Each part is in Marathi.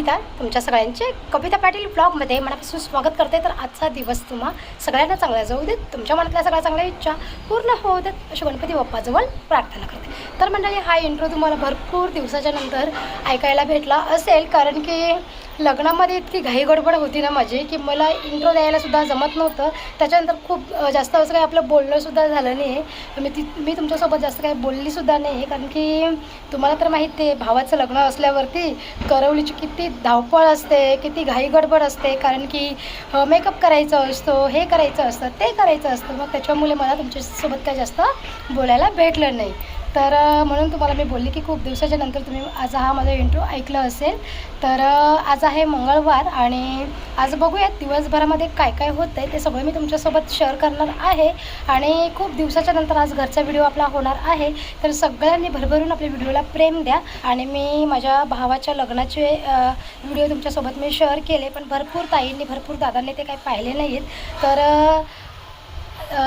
कविता तुमच्या सगळ्यांचे कविता पाटील ब्लॉगमध्ये मनापासून स्वागत करते. तर आजचा दिवस तुम्हा सगळ्यांना चांगला जाऊ देत तुमच्या मनातल्या सगळ्या चांगल्या इच्छा पूर्ण होऊ देत अशी गणपती बाप्पाजवळ प्रार्थना करते. तर मंडळी हा इंट्रो तुम्हाला भरपूर दिवसाच्या नंतर ऐकायला भेटला असेल कारण की लग्नामध्ये इतकी घाई गडबड होती ना माझी की मला इंट्रो द्यायलासुद्धा जमत नव्हतं. त्याच्यानंतर खूप जास्त असं काही आपलं बोलणंसुद्धा झालं नाही. आहे मी ती मी तुमच्यासोबत जास्त काही बोललीसुद्धा नाही. आहे कारण की तुम्हाला तर माहीत आहे भावाचं लग्न असल्यावरती करवलीची किती धावपळ असते किती घाई गडबड असते. कारण की मेकअप करायचा असतो हे करायचं असतं ते करायचं असतं. मग त्याच्यामुळे मला तुमच्यासोबत काही जास्त बोलायला भेटलं नाही. तर म्हणून तुम्हाला मी बोलले की खूप दिवसाच्या नंतर तुम्ही आज हा माझा इंट्रो ऐकला असेल. तर आज आहे मंगळवार आणि आज बघूयात दिवसभरामध्ये काय काय होतं आहे ते सगळं मी तुमच्यासोबत शेअर करणार आहे. आणि खूप दिवसाच्या नंतर आज घरचा व्हिडिओ आपला होणार आहे. तर सगळ्यांनी भरभरून आपल्या व्हिडिओला प्रेम द्या. आणि मी माझ्या भावाच्या लग्नाचे व्हिडिओ तुमच्यासोबत मी शेअर केले. पण भरपूर ताईंनी भरपूर दादांनी ते काही पाहिले नाही आहेत तर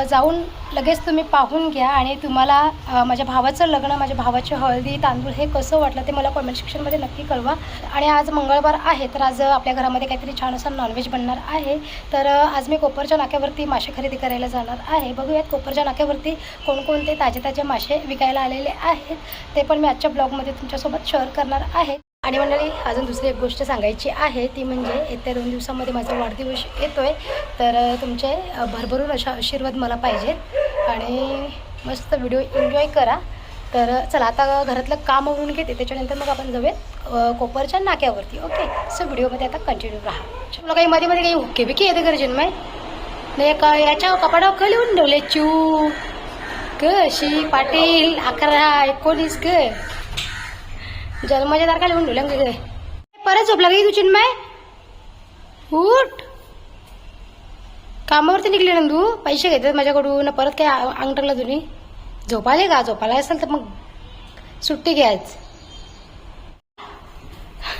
जाऊन लगेच तुम्ही पाहून घ्या आणि तुम्हाला माझ्या भावाचं लग्न माझ्या भावाची हळदी तांदूळ हे कसं वाटलं ते मला कॉमेंट सेक्शनमध्ये नक्की कळवा. आणि आज मंगळवार आहे तर आज आपल्या घरामध्ये काहीतरी छान असं नॉनव्हेज बनणार आहे. तर आज मी कोपरच्या नाक्यावरती मासे खरेदी करायला जाणार आहे. बघूयात कोपरच्या नाक्यावरती कोणकोणते ताजे ताजे मासे विकायला आलेले आहेत ते पण मी आजच्या ब्लॉगमध्ये तुमच्यासोबत शेअर करणार आहे. आणि मंडळी अजून दुसरी एक गोष्ट सांगायची आहे ती म्हणजे येत्या दोन दिवसामध्ये माझा वाढदिवस येतो आहे तर तुमचे भरभरून अशा आशीर्वाद मला पाहिजेत आणि मस्त व्हिडिओ एन्जॉय करा. तर चला आता घरातलं काम आवरून घेते. त्याच्यानंतर मग आपण जाऊयात कोपरच्या नाक्यावरती ओके? सो व्हिडिओमध्ये आता कंटिन्यू राहा. मला काही मध्ये मध्ये काही हुक्के बिके येते गरजेन माय नाही का याच्या कपाडावर खाली लिहून ठेवले चू. ग शी पाटील अकरा एकोणीस ग जन्माच्या तारखा लिहून ठेवल्या गे परत झोपला गे तू चिन्मय? उठ! कामावरती निघले ना तू? पैसे घेतात माझ्याकडून परत काय अंग टाकला तुम्ही झोपाले का? झोपाला असेल तर मग सुट्टी घ्या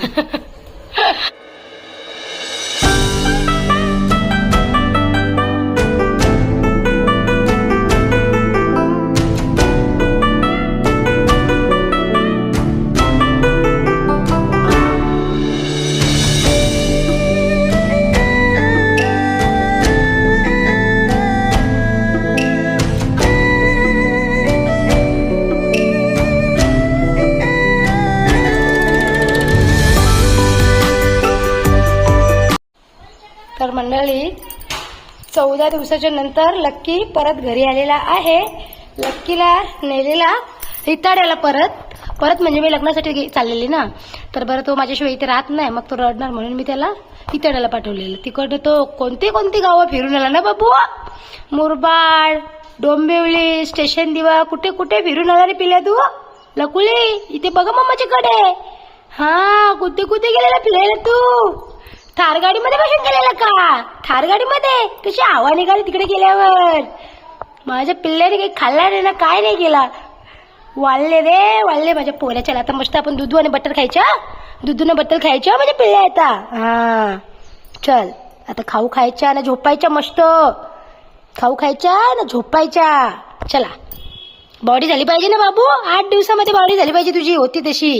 चौदा दिवसाच्या नंतर लक्की परत घरी आलेला आहे. लक्कीला नेलेला रिताड्याला परत. परत म्हणजे मी लग्नासाठी चाललेली ना. तर बरं तो माझ्याशिवाय इथे राहत नाही. मग तो रडणार म्हणून मी त्याला इताड्याला पाठवलेलं. तिकडं तो कोणती कोणती गावं फिरून आला ना बाबू? मुरबाड डोंबिवली स्टेशन दिवा कुठे कुठे फिरून आला रे पिल्या तू? लकुली इथे बघा मम्माच्याकडे. हा कुठे कुठे गेलेला फिरायला तू? थार गाडीमध्ये बसून गेलेला का? थार गाडीमध्ये कशी हवा निघाली तिकडे गेल्यावर? माझ्या पिल्ल्याने काही खाल्ला नाही ना काय नाही गेला वाळले रे वाळले. माझ्या पोऱ्याच्या आता मस्त आपण दूध आणि बटर खायच्या दुधून बटर खायच्या माझ्या पिल्ल्या आता? हा. चल आता खाऊ खायच्या ना झोपायच्या मस्त. खाऊ खायच्या ना झोपायच्या. चला. बॉडी झाली पाहिजे ना बाबू? आठ दिवसामध्ये बॉडी झाली पाहिजे तुझी होती तशी.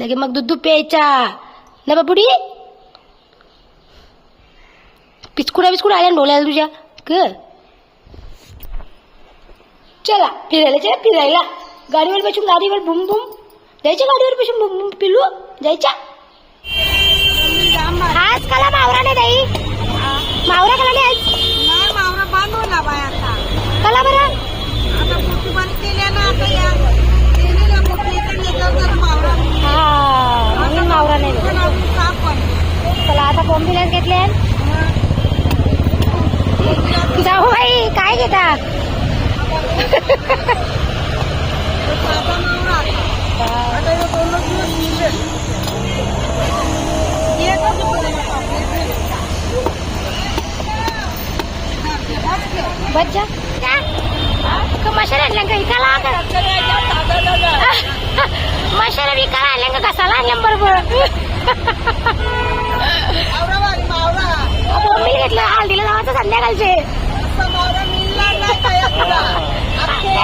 लगे मग दूध दूध प्यायचा. ना बाबुडी। पिचकुडा बिस्कुडा आल्या ना डोळ्याला तुझ्या. क चला फिरायला चला फिरायला. गाडीवर बसून गाडीवर बुम बुम. जायच्या गाडीवर बसून बुम बुम. पिलू जायच्या. आज कला मावरा नाही ताई मावरा कला नाही. आज मावरा बाय आता. कला बरं आता पोटी बंद केल्या ना आता या केलेल्या पोटीकडे नेतात जरा मावरा हा म्हणून मावरा नाही पण बरं. आपण साप पण चला आता बॉम्बिलाच घेतले जाऊ बाई काय घेता साधा मावरा आता हे दोनच दिवस निघेल एकच बच्चा का मशाला आणल्या का इकाला का मशाला विकायला आणल्या का कसाला आणल्या बरोबर मावरावारी मावरा बॉम्बिल घेतलं हळदीला जावाचं संध्याकाळचे असा मावरा मिळणार नाही काय आपला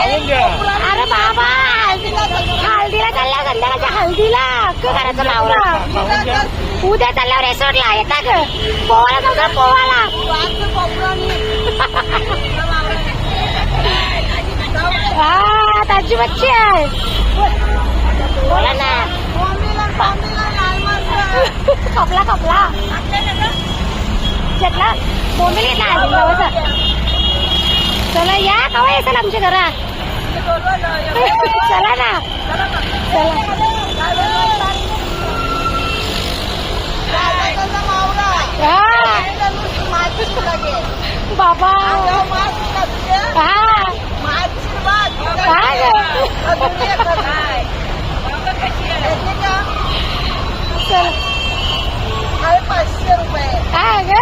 अरे बाबा हळदीला चालल्या संध्याकाळच्या हल्दीला काय करायचं मावरा उद्या चालल्यावर रेसॉर्टला येता ग पोवाला जाऊ का पोवाला हा ताजी मच्छी आहे. बोला ना. खपला खपला. घेतला बोंबिल घेतला चला या कवा येसाल आमच्या घरात चला ना. चला. बाबा. पाचशे रुपये हा ग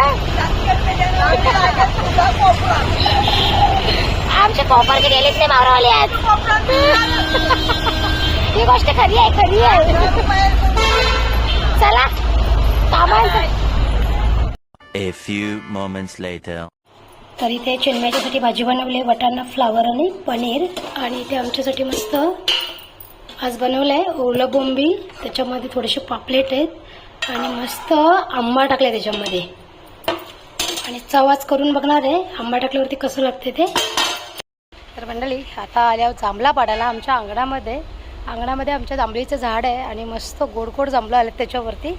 आमचे कोपरचे गेलेच नाही मावरावाले आज ही गोष्ट खरी आहे खरी आहे चला कामांचं A few moments later. तर इथे चिन्मयाच्यासाठी भाजी बनवली आहे. वटाणा फ्लावर आणि पनीर. आणि इथे आमच्यासाठी मस्त आज बनवलं आहे ओलं बोंबील. त्याच्यामध्ये थोडेसे पापलेट आहेत. आणि मस्त आंबा टाकले त्याच्यामध्ये. आणि चवाच करून बघणार आहे. आंबा टाकल्यावरती कसं लागते ते. तर मंडळी आता आल्यावर जांभळा पाडायला आमच्या अंगणामध्ये. अंगणामध्ये आमच्या जांभळीचं झाड आहे आणि मस्त गोड गोड जांभळं आलं त्याच्यावरती.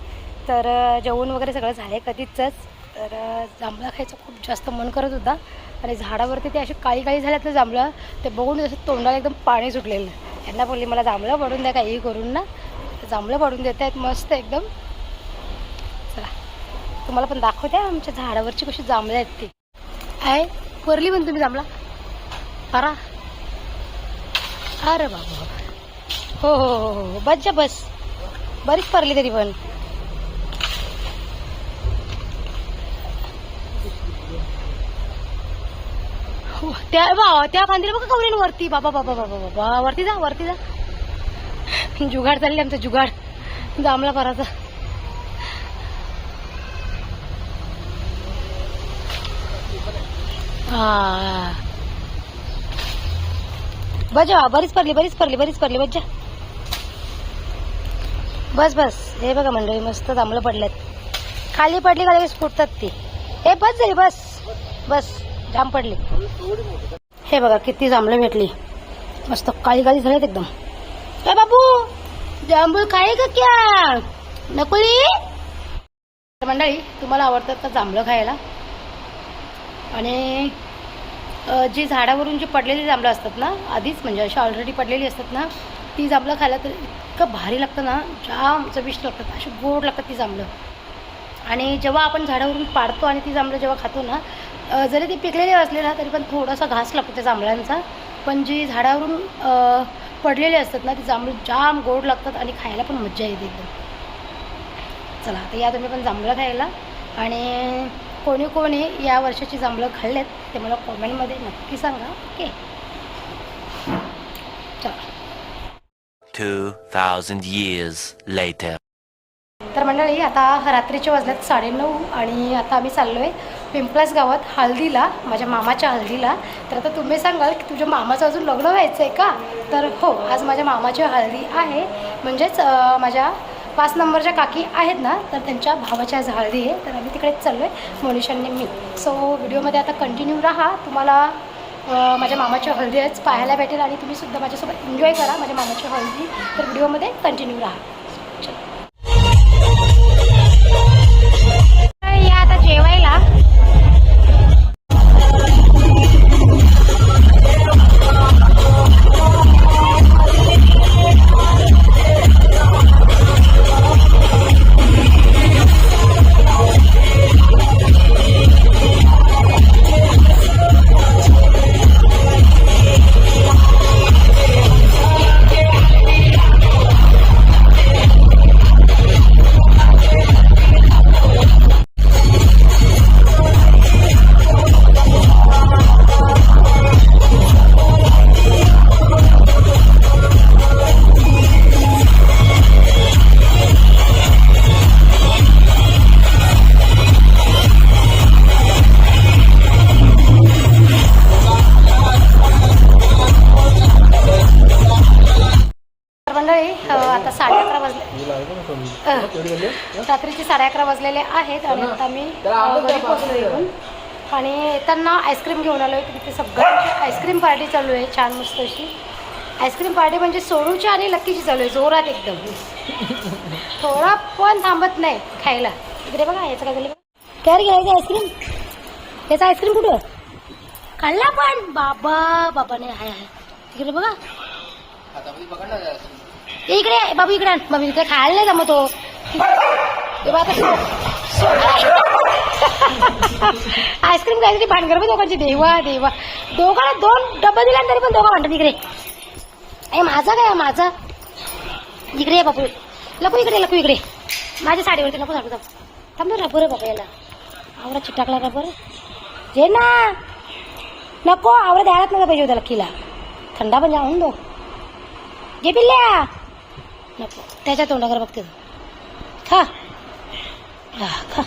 तर जेवण वगैरे सगळं झालं आहे कधीचंच. तर जांभळं जांभळा खायचं खूप जास्त मन करत होता. आणि झाडावरती ते असे काळी काळी झाल्यात ना जांभळं ते बघून जसं तोंडाला एकदम पाणी सुटलेलं. यांना बोलली मला जांभळं पडून द्या काही करून ना. जांभळं पडून देत आहेत मस्त एकदम. चला तुम्हाला पण दाखवते आमच्या झाडावरची कशी जांभळं आहेत ती. आहे कोरली पण तुम्ही जांभळा. परा. अरे बाबा. हो हो हो हो हो बस जा बस. बरीच परली तरी पण हो, त्या बा त्या फांदीला बघा कवरेन वरती. बाबा बाबा बाबा बाबा. वरती जा वरती जा. जुगाड चालले आमचं जुगाड. जांभळा पराचा. हा. बजा बरीच पडली बरीच पडली बरीच पडली. बजा बस बस. हे बघा मंडळी मस्त जांभळं पडल्यात. खाली पडली का लगेच फुटतात ती? हे बस झाली बस. बस. जाम पडली. हे बघा किती जांभळं भेटली. मस्त काळी काळी झाल्यात एकदम. ए बाबू जांभूळ खाय का क्या? नकोली मंडळी तुम्हाला आवडतात का जांभळं खायला? आणि जी झाडावरून जी पडलेली जांभळं असतात ना आधीच म्हणजे अशी ऑलरेडी पडलेली असतात ना ती जांभळं खायला तर इतकं भारी लागतं ना जाम चविष्ट लागतात अशी गोड लागतात ती जांभळं. आणि जेव्हा आपण झाडावरून पाडतो आणि ती जांभळं जेव्हा खातो ना जरी ती पिकलेली असली ना तरी पण थोडासा घास लागतो त्या जांभळांचा पण जी झाडावरून पडलेली असतात ना ती जांभळं जाम गोड लागतात आणि खायला पण मज्जा येते एकदम. चला आता या तुम्ही पण जांभळं खायला. आणि कोणी कोणी या वर्षाची जांभळं खाल्लेत ते मला कॉमेंटमध्ये नक्की सांगा ओके? चला. 2,000 years later. तर मंडळी आता रात्रीचे वाजल्यात साडेनऊ आणि आता आम्ही चाललो आहे पिंपळास गावात हळदीला माझ्या मामाच्या हळदीला. तर आता तुम्ही सांगाल की तुझ्या मामाचं अजून लग्न व्हायचं आहे का? तर हो आज माझ्या मामाची हळदी आहे. म्हणजेच माझ्या पाच नंबरच्या काकी आहेत ना तर त्यांच्या भावाच्या आज हळदी आहे. तर आम्ही तिकडेच चाललो आहे मोनिशांनी मी. सो व्हिडिओमध्ये आता कंटिन्यू राहा. तुम्हाला माझ्या मामाची हळदी आज पाहायला भेटेल आणि तुम्हीसुद्धा माझ्यासोबत एन्जॉय करा माझ्या मामाची हळदी. तर व्हिडिओमध्ये कंटिन्यू राहा. रात्रीचे साडे अकरा वाजलेले आहेत आणि आता मी घरी पोहोचलो येऊन आणि येताना आईस्क्रीम घेऊन आलो आहे तिथे सगळ्यांची आईस्क्रीम पार्टी चालू आहे छान मस्त अशी. आईस्क्रीम पार्टी म्हणजे सोनूची आणि लक्कीची चालू आहे जोरात एकदम. थोडा पण थांबत नाही खायला. इकडे बघा याचं काय झालं? काय घ्यायचं आईस्क्रीम? याचा आईस्क्रीम कुठं? खाल्ला पण. बाबा बाबा नाही हाय हाय. तिकडे बघा. इकडे आहे. बाबू इकडे बाबू इकडे खायला नाही जमत हो. आईस्क्रीम खायची भानगर पण दोघांची देवा देवा. दोघांना दोन डब्बा दिला तरी पण दोघं म्हणतात इकडे. अरे माझा काय माझा? इकडे बापू लपू इकडे लपू इकडे. माझ्या साडीवरती नको सांगतो थांब ना रबर बाबा याला. आवरा चिटाकला रबर जे ना. नको आवरा द्यायलाच नका पाहिजे होता लखीला थंडा पण जाऊन दो. जे पिल्ल्या. नको. त्याच्या तोंडाकडे बघते. खा. खा.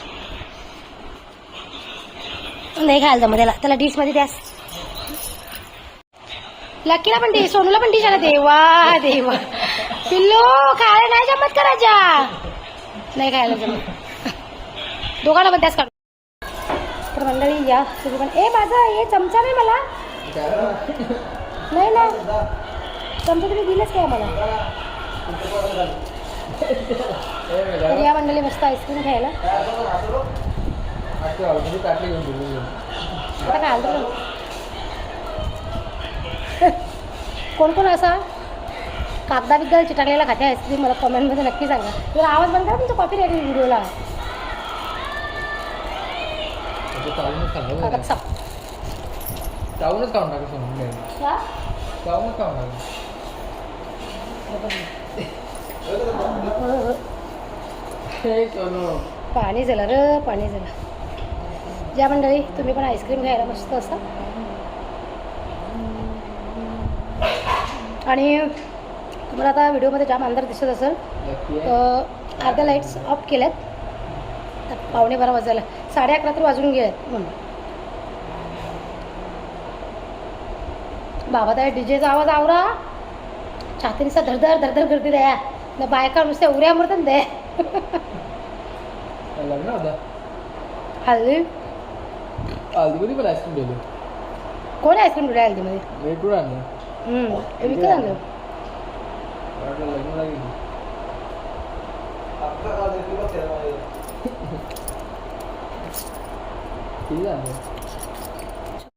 नाही खायला जमत त्याला. त्याला डिशमध्ये द्यास. लकीला पण दे सोनूला पण डिश आला देवा देवा. पिल्लू खायला नाही जमत करायच्या नाही खायला जमत. दोघांना पण त्याच काढ तर मंडळी या. तुम्ही पण ए माझा हे चमचा नाही मला. नाही ना. चमचा तुम्ही दिलंच काय मला तर या मंडळी मस्त आईस्क्रीम खायला. आता काय आलं कोण कोण असा? कागदा बिगदा चिटाकलेला खाते आईस्क्रीम मला कमेंटमध्ये नक्की सांगा. जर आवाज बंद करा तुमचा कॉपी रेडी व्हिडिओला चावूनच खाऊन टाका? चावूनच खाऊन टाका. पाणी झालं र पाणी झालं. ज्या मंडळी तुम्ही पण आईस्क्रीम घ्यायला मस्त असं. आणि तुम्हाला आता व्हिडिओमध्ये जाम अंधार दिसत असेल अर्ध्या लाईट्स ऑफ केल्यात. पावणे बारा वाजायला. साडे अकरा तर वाजून गेल्यात म्हणून. बाबा त्या डीजेचा आवाज आवरा. छातीचा धरधर धरधर करते द्या न बायका नुसत्या उऱ्या मरतात दे लग्न होता हल्ली हल्दी कधी पण आईस्क्रीम दिली कोण आईस्क्रीम ठेवली हल्दीमध्ये मी कुठं